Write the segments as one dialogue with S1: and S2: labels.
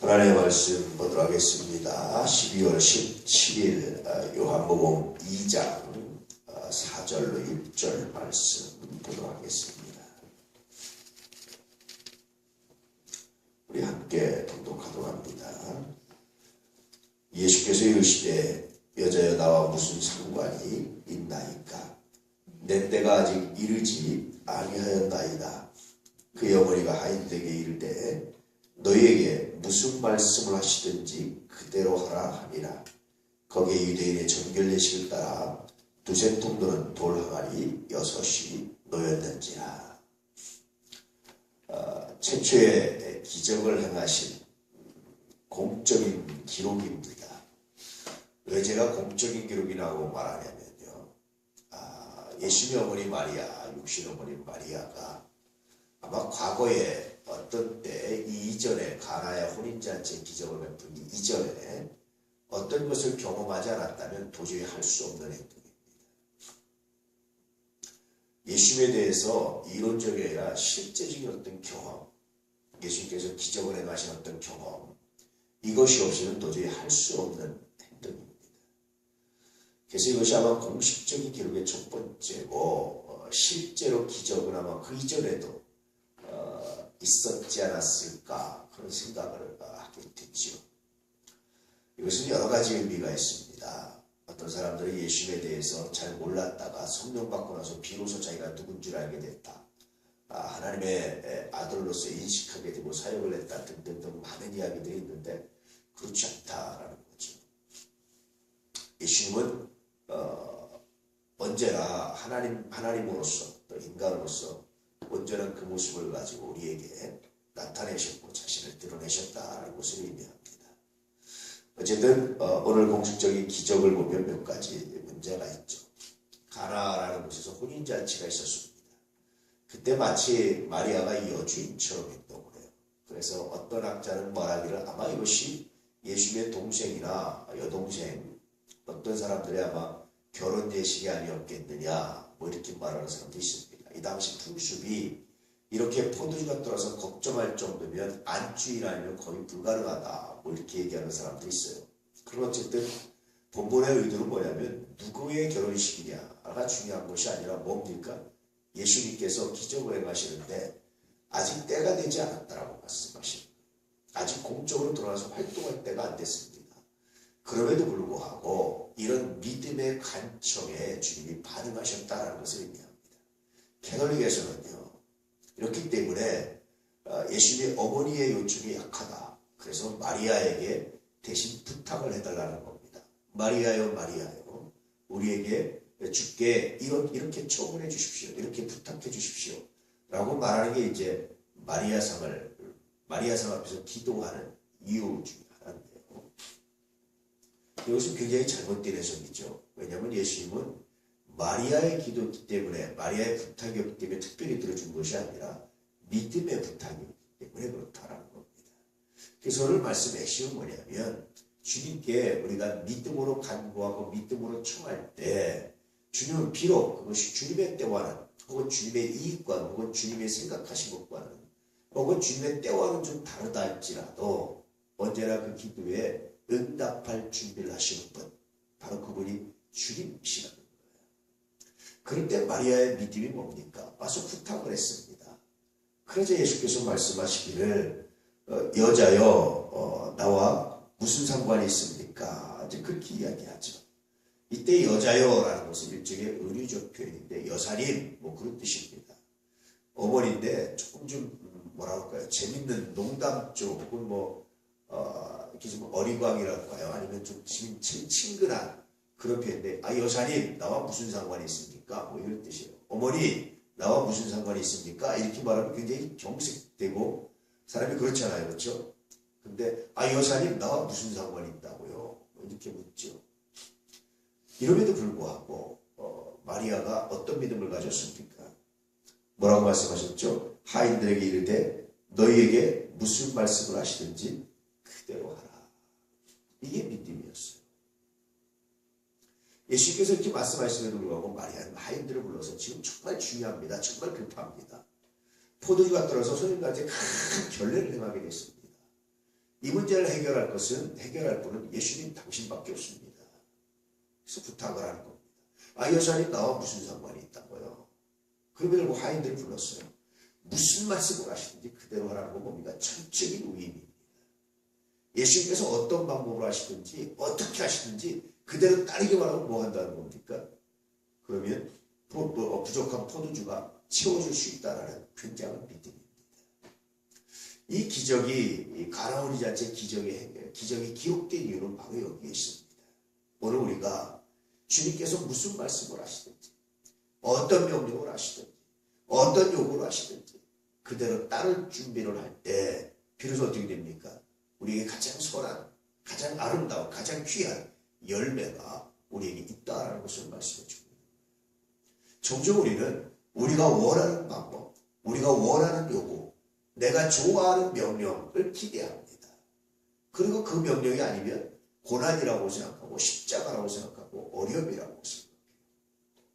S1: 하나님의 말씀 보도록 하겠습니다. 12월 17일 어, 요한복음 2장 4절로 6절 말씀 보도록 하겠습니다. 우리 함께 동독하도록 합니다. 예수께서 이르시되 여자여 나와 무슨 상관이 있나이까 내 때가 아직 이르지 아니하였나이다. 그 어머니가 하인에게 이르되 너희에게 무슨 말씀을 하시든지 그대로 하라 하니라. 거기에 유대인의 정결례식을 따라 두세 통도는 돌 항아리 여섯이 놓였는지라. 어, 최초의 기적을 행하신 공적인 기록입니다. 왜 제가 공적인 기록이라고 말하냐면요. 아, 예수의 어머니 마리아, 육신 어머니 마리아가 아마 과거에 어떤 때 이 이전에 가나의 혼인잔치 기적을 베푼 이전에 어떤 것을 경험하지 않았다면 도저히 할 수 없는 행동입니다. 예수에 대해서 이론적이 아니라 실제적인 어떤 경험, 예수님께서 기적을 행하신 어떤 경험, 이것이 없이는 도저히 할 수 없는 행동입니다. 그래서 이것이 아마 공식적인 기록의 첫 번째고 어, 실제로 기적은 아마 그 이전에도 어, 있었지 않았을까 그런 생각을 어, 하게 됐죠. 이것은 여러 가지 의미가 있습니다. 어떤 사람들은 예수에 대해서 잘 몰랐다가 성령 받고 나서 비로소 자기가 누군 줄 알게 됐다. 아, 하나님의 아들로서 인식하게 되고 사역을 했다 등등등 많은 이야기들이 있는데 그렇지 않다라는 거죠. 예수님은 어, 언제나 하나님 하나님으로서 또 인간으로서 온전한 그 모습을 가지고 우리에게 나타내셨고 자신을 드러내셨다는 것을 의미합니다. 어쨌든 어, 오늘 공식적인 기적을 보면 몇 가지 문제가 있죠. 가나라는 곳에서 혼인잔치가 있었습니다. 그때 마치 마리아가 여주인처럼 행동을 해요. 그래서 어떤 학자는 말하기를 아마 이것이 예수의 동생이나 여동생 어떤 사람들이 아마 결혼 예식이 아니었겠느냐 뭐 이렇게 말하는 사람도 있습니다. 이 당시 풍습이 이렇게 포도주가 떨어서 걱정할 정도면 안주일 아니면 거의 불가능하다 뭐 이렇게 얘기하는 사람도 있어요. 그럼 어쨌든 본본의 의도는 뭐냐면 누구의 결혼식이냐가 중요한 것이 아니라 뭡니까? 예수님께서 기적을 행하시는데 아직 때가 되지 않았다라고 말씀하십니다. 아직 공적으로 돌아와서 활동할 때가 안 됐습니다. 그럼에도 불구하고 이런 믿음의 관청에 주님이 반응하셨다는 것을 의미합니다. 캐톨릭에서는요. 이렇기 때문에 어, 예수님의 어머니의 요청이 약하다. 그래서 마리아에게 대신 부탁을 해달라는 겁니다. 마리아요 마리아요 우리에게 주께 이런, 이렇게 초원해 주십시오. 이렇게 부탁해 주십시오. 라고 말하는 게 이제 마리아상을 마리아상 앞에서 기도하는 이유 중에 하나인데요. 이것은 굉장히 잘못된 해석이죠. 왜냐하면 예수님은 마리아의 기도기 때문에 마리아의 부탁이었기 때문에 특별히 들어준 것이 아니라 믿음의 부탁이었기 때문에 그렇다라는 겁니다. 그래서 오늘 말씀의 핵심은 뭐냐면 주님께 우리가 믿음으로 간구하고 믿음으로 청할 때 주님은 비록 그것이 주님의 때와는 혹은 주님의 이익과 혹은 주님의 생각하신 것과는 혹은 주님의 때와는 좀 다르다 할지라도 언제나 그 기도에 응답할 준비를 하시는 분 바로 그분이 거예요. 그럴 때 마리아의 믿음이 뭡니까? 와서 부탁을 했습니다. 그래서 예수께서 말씀하시기를 어, 여자여 어, 나와 무슨 상관이 있습니까? 이제 그렇게 이야기하죠. 이때 여자여라는 것은 일종의 의류적 표현인데 여사님 뭐 그런 뜻입니다. 어머니인데 조금 좀 음, 뭐라 할까요? 재밌는 농담 쪽 혹은 뭐 어, 이렇게 좀 어리광이랄까요? 아니면 좀 친, 친, 친근한 그런 표현인데 아 여사님 나와 무슨 상관이 있습니까? 뭐 이런 뜻이에요. 어머니 나와 무슨 상관이 있습니까? 이렇게 말하면 굉장히 경색되고 사람이 그렇잖아요. 그렇죠? 근데 아 여사님 나와 무슨 상관이 있다고요? 뭐 이렇게 묻죠. 이럼에도 불구하고 어, 마리아가 어떤 믿음을 가졌습니까? 뭐라고 말씀하셨죠? 하인들에게 이르되 너희에게 무슨 말씀을 하시든지 그대로 하라. 이게 믿음이었어요. 예수께서 이렇게 말씀하시는데도 불구하고 마리아는 하인들을 불러서 지금 정말 중요합니다. 정말 급합니다. 포도주가 떨어서 소년들한테 큰 결례를 행하게 됐습니다. 이 문제를 해결할 것은 해결할 분은 예수님 당신밖에 없습니다. 그래서 부탁을 하는 겁니다. 아 여사님 나와 무슨 상관이 있다고요? 그러면 뭐 하인들 불렀어요. 무슨 말씀을 하시든지 그대로 하라는 건 뭡니까? 전적인 우임입니다. 예수님께서 어떤 방법으로 하시든지 어떻게 하시든지 그대로 따르기만 하면 뭐 한다는 겁니까? 그러면 포- 어, 부족한 포도주가 채워줄 수 있다라는 굉장한 믿음입니다. 이 기적이 이 가나오니 자체 기적의 기적이 기록된 이유는 바로 여기에 있습니다. 오늘 우리가 주님께서 무슨 말씀을 하시든지 어떤 명령을 하시든지 어떤 요구를 하시든지 그대로 따를 준비를 할 때 비로소 어떻게 됩니까? 우리에게 가장 선한, 가장 아름다운, 가장 귀한 열매가 우리에게 있다라는 것을 말씀해 줍니다. 종종 우리는 우리가 원하는 방법, 우리가 원하는 요구, 내가 좋아하는 명령을 기대합니다. 그리고 그 명령이 아니면 고난이라고 생각하고 십자가라고 생각하고 어려움이라고 생각해요.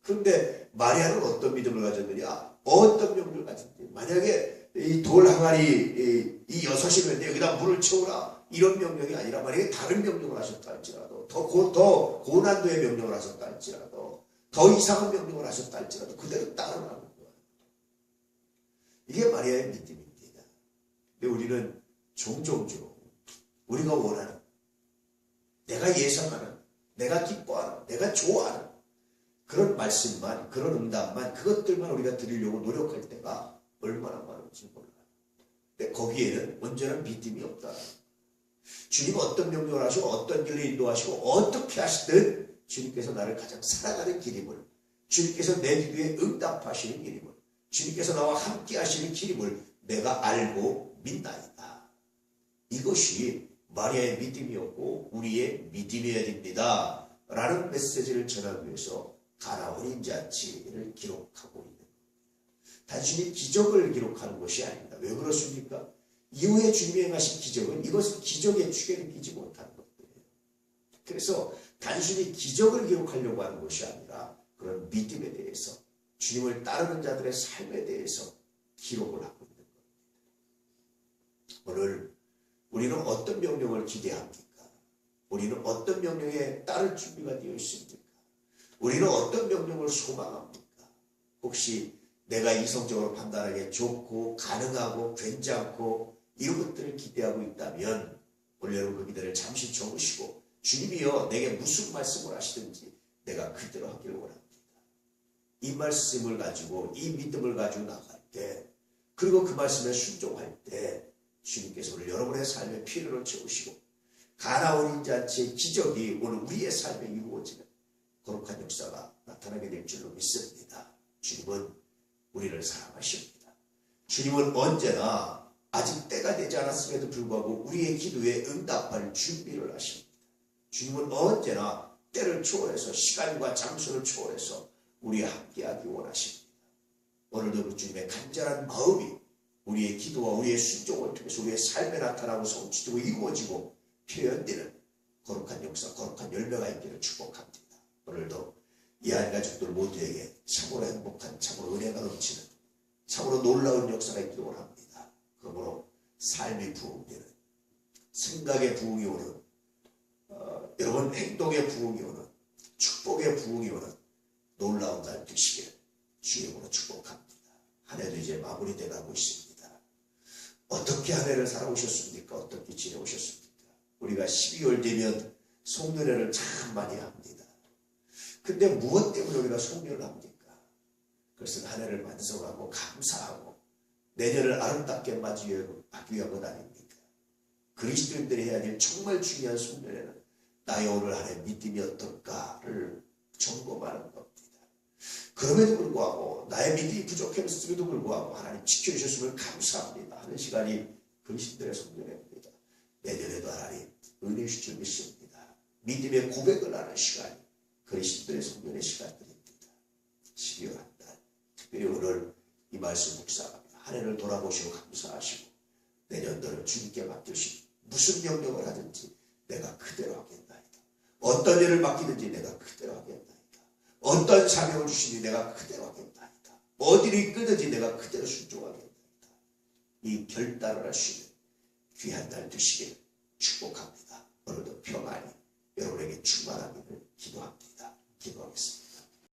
S1: 그런데 마리아는 어떤 믿음을 가졌느냐? 어떤 명령을 가졌느냐? 만약에 이 돌 항아리 이, 이 여섯이면 여기다 물을 채우라 이런 명령이 아니라 만약에 다른 명령을 하셨다 할지라도 더, 고, 더 고난도의 명령을 하셨다 할지라도 더 이상한 명령을 하셨다 할지라도 그대로 따르라는 거예요. 이게 마리아의 믿음입니다. 근데 우리는 종종 종 우리가 원하는 내가 예상하는 내가 기뻐하는 내가 좋아하는 그런 말씀만 그런 응답만 그것들만 우리가 드리려고 노력할 때가 얼마나 많은지 몰라요. 근데 거기에는 언제나 믿음이 없다. 주님 어떤 명령을 하시고 어떤 길을 인도하시고 어떻게 하시든 주님께서 나를 가장 사랑하는 길임을 주님께서 내 기도에 응답하시는 길임을 주님께서 나와 함께 하시는 길임을 내가 알고 믿나이다. 이것이 마리아의 믿음이었고 우리의 믿음이어야 됩니다. 라는 메시지를 전하기 위해서 가나온 인자치를 기록하고 있는. 단순히 기적을 기록하는 것이 아닙니다. 왜 그렇습니까? 이후에 주님이 행하신 기적은 이것은 기적의 축에 느끼지 못한 것들이에요. 그래서 단순히 기적을 기록하려고 하는 것이 아니라 그런 믿음에 대해서 주님을 따르는 자들의 삶에 대해서 기록을 하고 있는 겁니다. 오늘 우리는 어떤 명령을 기대합니까? 우리는 어떤 명령에 따를 준비가 되어 있습니까? 우리는 어떤 명령을 소망합니까? 혹시 내가 이성적으로 판단하기에 좋고 가능하고 괜찮고 이런 것들을 기대하고 있다면 오늘 여러분 그 기대를 잠시 접으시고 주님이여 내게 무슨 말씀을 하시든지 내가 그대로 하기를 원합니다. 이 말씀을 가지고 이 믿음을 가지고 나갈 때 그리고 그 말씀에 순종할 때 주님께서 오늘 여러분의 삶에 필요를 채우시고 가나온 인자체의 기적이 오늘 우리의 삶에 이루어지는 거룩한 역사가 나타나게 될 줄로 믿습니다. 주님은 우리를 사랑하십니다. 주님은 언제나 아직 때 가 되지 않았음에도 불구하고 우리의 기도에 응답할 준비를 하십니다. 주님은 언제나 때를 초월해서 시간과 장소를 초월해서 우리와 함께하기 원하십니다. 오늘도 그 주님의 간절한 마음이 우리의 기도와 우리의 순종을 통해서 우리의 삶에 나타나고 성취되고 이루어지고 표현되는 거룩한 역사, 거룩한 열매가 있기를 축복합니다. 오늘도 이한 가족들 모두에게 참으로 행복한, 참으로 은혜가 넘치는, 참으로 놀라운 역사가 있기를 원합니다. 그러므로 삶이 부흥되는, 생각의 부흥이 오는, 어, 여러분 행동의 부흥이 오는, 축복의 부흥이 오는 놀라운 날 되시길 주님으로 축복합니다. 한 해도 이제 마무리돼 가고 있습니다. 어떻게 한 해를 살아오셨습니까? 어떻게 지내오셨습니까? 우리가 12월 되면 송년회를 참 많이 합니다. 근데 무엇 때문에 우리가 송년을 합니까? 그것은 한 해를 완성하고 감사하고 내년을 아름답게 맞이하기 위한 것 아닙니까? 그리스도인들이 해야 될 정말 중요한 송년회는 나의 오늘 한해 믿음이 어떨까를 점검하는 겁니다. 그럼에도 불구하고 나의 믿음이 부족했음에도 불구하고 하나님 지켜주셨음을 감사합니다 하는 시간이 그리스도의 송년회입니다. 내년에도 하나님 은혜 주실 줄 믿습니다. 믿음의 고백을 하는 시간이 그리스도의 성년의 시간들입니다. 12월 한 달, 특별히 오늘 이 말씀 묵상합니다. 한 해를 돌아보시고 감사하시고 내년도를 주님께 맡기시고 무슨 명령을 하든지 내가 그대로 하겠나이다. 어떤 일을 맡기든지 내가 그대로 하겠나이다. 어떤 사명을 주시니 내가 그대로 하겠나이다. 어디를 이끌든지 내가 그대로 순종하겠나이다. 이 결단을 있는 귀한 날 되시길 축복합니다. 오늘도 평안이 여러분에게 충만하기를 기도합니다.